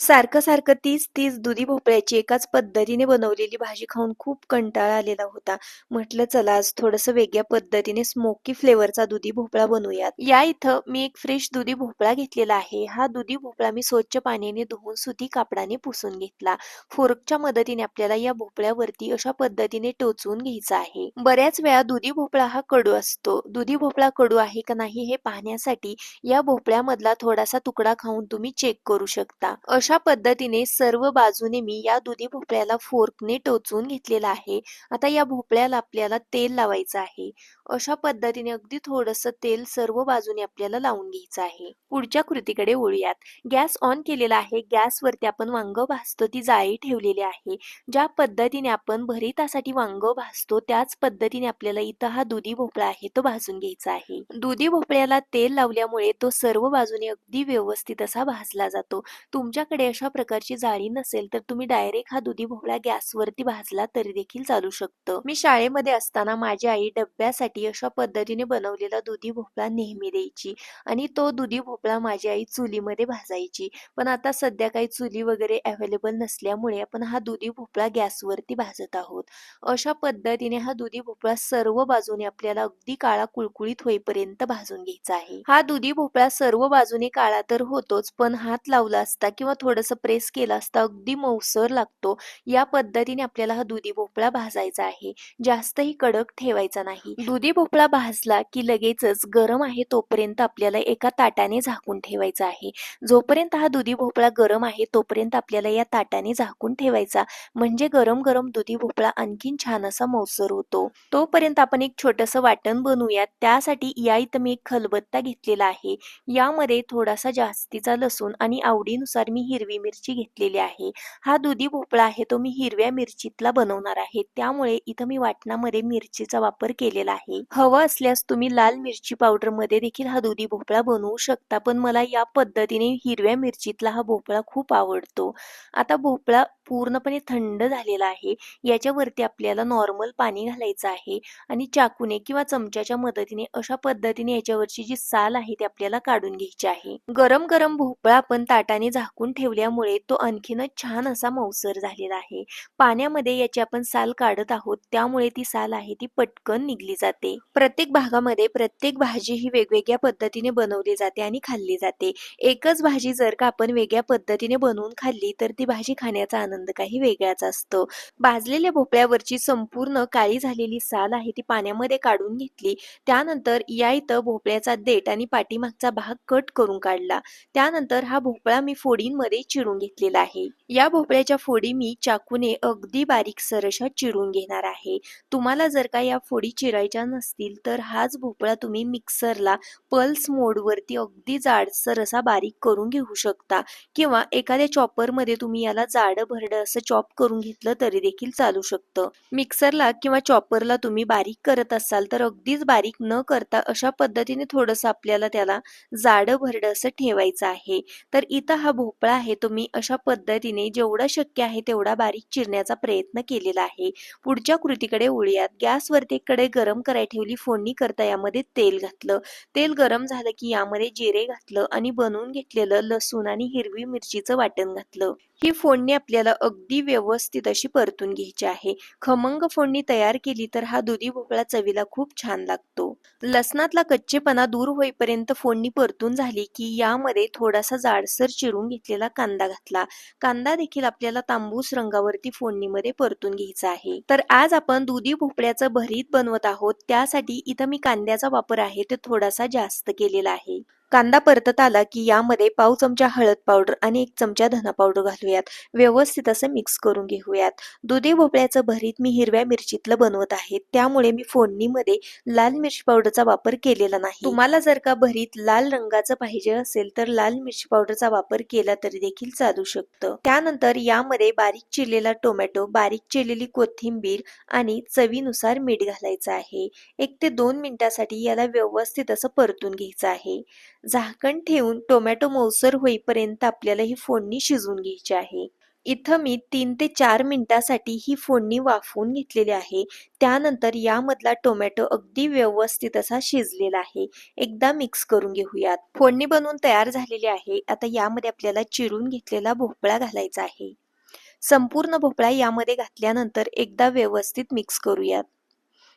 सारखं सारखं तीच तीच दुधी भोपळ्याची एकाच पद्धतीने बनवलेली भाजी खाऊन खूप कंटाळा आलेला होता. म्हटलं चला आज थोडस वेगळ्या पद्धतीने स्मोकी फ्लेवरचा दुधी भोपळा बनवूयात. या इथं मी एक फ्रेश दुधी भोपळा घेतलेला आहे. हा दुधी भोपळा मी स्वच्छ पाण्याने धुवून सुती कापडाने पुसून घेतला. फोर्कच्या मदतीने आपल्याला या भोपळ्यावरती अशा पद्धतीने टोचून घ्यायचा आहे. बऱ्याच वेळा दुधी भोपळा हा कडू असतो. दुधी भोपळा कडू आहे का नाही हे पाहण्यासाठी या भोपळ्यामधला थोडासा तुकडा खाऊन तुम्ही चेक करू शकता. अशा पद्धतीने सर्व बाजूने मी या दुधी भोपळ्याला फोर्कने टोचून घेतलेला आहे. आता या भोपळ्याला आपल्याला तेल लावायचं आहे. अशा पद्धतीने अगदी थोडंसं तेल सर्व बाजूने आपल्याला लावून घ्यायचं आहे. पुढच्या कृतीकडे वळूयात. गॅस ऑन केलेला आहे. गॅसवरती आपण वांग भाजतो ती जाळी ठेवलेली आहे. ज्या पद्धतीने आपण भरितासाठी वांग भाजतो त्याच पद्धतीने आपल्याला इथं हा दुधी भोपळा आहे तो भाजून घ्यायचा आहे. दुधी भोपळ्याला तेल लावल्यामुळे तो सर्व बाजूने अगदी व्यवस्थित असा भाजला जातो. तुमच्याकडे अशा प्रकारची जाळी नसेल तर तुम्ही डायरेक्ट हा दुधी भोपळा गॅसवरती भाजला तरी देखील चालू शकतं. मी शाळेमध्ये असताना माझी आई डब्यासाठी अशा पद्धतीने बनवलेला दुधी भोपळा नेहमी द्यायची आणि तो दुधी भोपळा माझी आई चुलीमध्ये भाजायची. पण आता सध्या काही चुली वगैरे अवेलेबल नसल्यामुळे आपण हा दुधी भोपळा गॅसवरती भाजत आहोत. अशा पद्धतीने हा दुधी भोपळा सर्व बाजूने आपल्याला अगदी काळा कुळकुळीत होईपर्यंत भाजून घ्यायचा आहे. हा दुधी भोपळा सर्व बाजूने काळा तर होतोच पण हात लावला असता किंवा थोडंसं प्रेस केलं असता अगदी मऊसर लागतो. या पद्धतीने आपल्याला हा दुधी भोपळा भाजायचा आहे. जास्तही कडक ठेवायचा नाही. दुधी भोपळा भाजला की लगेचच गरम आहे तोपर्यंत आपल्याला एका ताटाने झाकून ठेवायचा आहे. जोपर्यंत हा दुधी भोपळा गरम आहे तोपर्यंत आपल्याला या ताटाने झाकून ठेवायचा. म्हणजे गरम गरम दुधी भोपळा आणखीन छान असा मऊसर होतो. तोपर्यंत आपण एक छोटंसं वाटण बनवूयात. त्यासाठी या इथं मी एक खलबत्ता घेतलेला आहे. यामध्ये थोडासा जास्तीचा लसूण आणि आवडीनुसार मी हिरवी मिरची घेतलेली आहे. हा दुधी भोपळा आहे तो मी हिरव्या मिरचीतला बनवणार आहे. त्यामुळे इथं मी वाटणामध्ये मिरचीचा वापर केलेला आहे. हवं असल्यास तुम्ही लाल मिरची पावडरमध्ये देखील हा दुधी भोपळा बनवू शकता. पण मला या पद्धतीने हिरव्या मिरचीतला हा भोपळा खूप आवडतो. आता भोपळा पूर्णपणे थंड झालेला आहे. याच्यावरती आपल्याला नॉर्मल पाणी घालायचं आहे आणि चाकूने किंवा चमच्याच्या मदतीने अशा पद्धतीने याच्यावरची जी साल आहे ती आपल्याला काढून घ्यायची आहे. गरम गरम भोपळा आपण ताटाने झाकून ठेवल्यामुळे तो आणखीनच छान असा मऊसर झालेला आहे. पाण्यामध्ये याची आपण साल काढत आहोत त्यामुळे ती साल आहे ती पटकन निघली जाते. प्रत्येक भागामध्ये प्रत्येक भाजी ही वेगवेगळ्या पद्धतीने बनवली जाते आणि खाल्ली जाते. एकच भाजी जर का आपण वेगळ्या पद्धतीने बनवून खाल्ली तर ती भाजी खाण्याचा आनंद काही वेगळाच असतो. भाजलेल्या भोपळ्यावरची संपूर्ण काळी झालेली साल आहे ती पाण्यामध्ये काढून घेतली. त्यानंतर या इथं भोपळ्याचा देठ आणि पाठीमागचा भाग कट करून काढला. त्यानंतर हा भोपळा मी फोडींमध्ये चिरून घेतलेला आहे. या भोपळ्याच्या फोडी मी चाकूने अगदी बारीक सरशा चिरून घेणार आहे. तुम्हाला जर का या फोडी चिरायच्या नसतील तर हाच भोपळा तुम्ही मिक्सरला पल्स मोडवरती अगदी जाडसर असा बारीक करून घेऊ शकता किंवा एखाद्या चॉपरमध्ये तुम्ही याला जाडं भरडं असं चॉप करून घेतलं तरी देखील चालू शकतं. मिक्सरला किंवा चॉपरला तुम्ही बारीक करत असाल तर अगदीच बारीक न करता अशा पद्धतीने थोडंसं आपल्याला त्याला जाडं भरडं असं ठेवायचं आहे. तर इथं हा भोपळा आहे आहे तुम्ही अशा पद्धतीने जेवढा शक्य आहे तेवढा बारीक चिरण्याचा प्रयत्न केलेला आहे. पुढच्या कृतीकडे वळूयात. गॅसवरती एक गरम करायला ठेवली. फोडणी करता यामध्ये तेल घातलं. तेल गरम झालं की यामध्ये जिरे घातलं आणि बनवून घेतलेलं लसूण आणि हिरवी मिरचीचं वाटण घातलं. ही फोडणी आपल्याला अगदी व्यवस्थित अशी परतून घ्यायची आहे. खमंग फोडणी तयार केली तर हा दुधी भोपळा चवीला खूप छान लागतो. लसणातला कच्चेपणा दूर होईपर्यंत फोडणी परतून झाली की यामध्ये थोडासा जाडसर चिरून घेतलेला कांदा घातला. कांदा देखील आपल्याला तांबूस रंगावरती फोडणीमध्ये परतून घ्यायचा आहे. तर आज आपण दुधी भोपळ्याचं भरीत बनवत आहोत. त्यासाठी इथं मी कांद्याचा वापर आहे तो थोडासा जास्त केलेला आहे. कांदा परतत आला की यामध्ये पाव चमचा हळद पावडर आणि एक चमचा धना पावडर घालूयात. व्यवस्थित असं मिक्स करून घेऊयात. दुधी भोपळ्याचं भरीत मी हिरव्या मिरचीतलं बनवत आहे. त्यामुळे मी फोडणीमध्ये लाल मिरची पावडरचा वापर केलेला नाही. तुम्हाला जर का भरीत लाल रंगाचं पाहिजे असेल तर लाल मिरची पावडरचा वापर केला तरी देखील चालू शकतं. त्यानंतर यामध्ये बारीक चिरलेला टोमॅटो, बारीक चिरलेली कोथिंबीर आणि चवीनुसार मीठ घालायचं आहे. एक ते दोन मिनिटासाठी याला व्यवस्थित असं परतून घ्यायचं आहे. झाकण ठेवून टोमॅटो मऊसर होईपर्यंत आपल्याला ही फोडणी शिजवून घ्यायची आहे. इथं मी तीन ते चार मिनिटासाठी ही फोडणी वाफवून घेतलेली आहे. त्यानंतर यामधला टोमॅटो अगदी व्यवस्थित असा शिजलेला आहे. एकदा मिक्स करून घेऊयात. फोडणी बनवून तयार झालेली आहे. आता यामध्ये आपल्याला चिरून घेतलेला भोपळा घालायचा आहे. संपूर्ण भोपळा यामध्ये घातल्यानंतर एकदा व्यवस्थित मिक्स करूयात.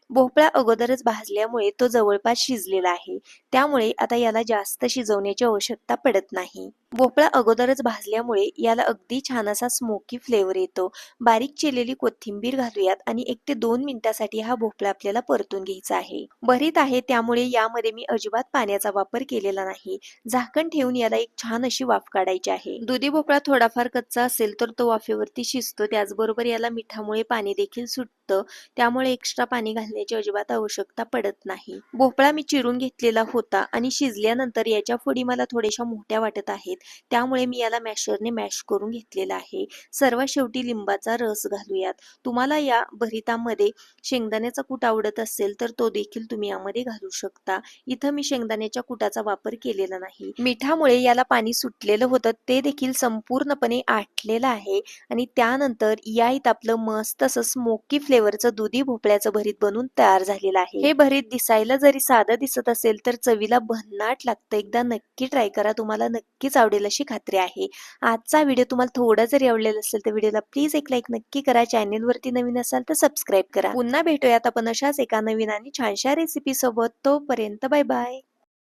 भोपळा अगोदरच भाजल्यामुळे तो जवळपास शिजलेला आहे. त्यामुळे आता याला जास्त शिजवण्याची आवश्यकता पडत नाही. भोपळा अगोदरच भाजल्यामुळे याला अगदी छान असा स्मोकी फ्लेवर येतो. बारीक चिरलेली कोथिंबीर घालूयात आणि एक ते दोन मिनिटासाठी हा भोपळा आपल्याला परतून घ्यायचा आहे. भरीत आहे त्यामुळे यामध्ये मी अजिबात पाण्याचा वापर केलेला नाही. झाकण ठेवून याला एक छान अशी वाफ काढायची आहे. दुधी भोपळा थोडाफार कच्चा असेल तर तो वाफेवरती शिजतो. त्याचबरोबर याला मिठामुळे पाणी देखील सुटतं. त्यामुळे एक्स्ट्रा पाणी घालण्याची अजिबात आवश्यकता पडत नाही. भोपळा मी चिरून घेतलेला होता आणि शिजल्यानंतर याच्या फोडी मला थोड्याशा मोठ्या वाटत आहेत. त्यामुळे मी याला मॅशरने मॅश करून घेतलेला आहे. सर्वात शेवटी लिंबाचा रस घालूयात. तुम्हाला या भरितामध्ये शेंगदाण्याचा कूट आवडत असेल तर तो देखील तुम्ही यामध्ये घालू शकता. इथं मी शेंगदाण्याच्या कुटाचा वापर केलेला नाही. मिठामुळे याला पाणी सुटलेलं होतं. ते देखील संपूर्णपणे आटलेलं आहे आणि त्यानंतर या इथं आपलं मस्त असं स्मोकी फ्लेवरचं दुधी भोपळ्याचं भरीत बनून तयार झालेलं आहे. हे भरीत दिसायला जरी साधं दिसत असेल तर चवीला भन्नाट लागतं. एकदा नक्की ट्राय करा. तुम्हाला नक्कीच आवडेल अशी खात्री आहे. आजचा व्हिडिओ तुम्हाला थोडा जरी आवडलेला असेल तर व्हिडिओला प्लीज एक लाईक नक्की करा. चॅनेलवरती नवीन असाल तर सबस्क्राईब करा. पुन्हा भेटूयात आपण अशाच एका नवीन आणि छानशा रेसिपी सोबत तोपर्यंत बाय बाय.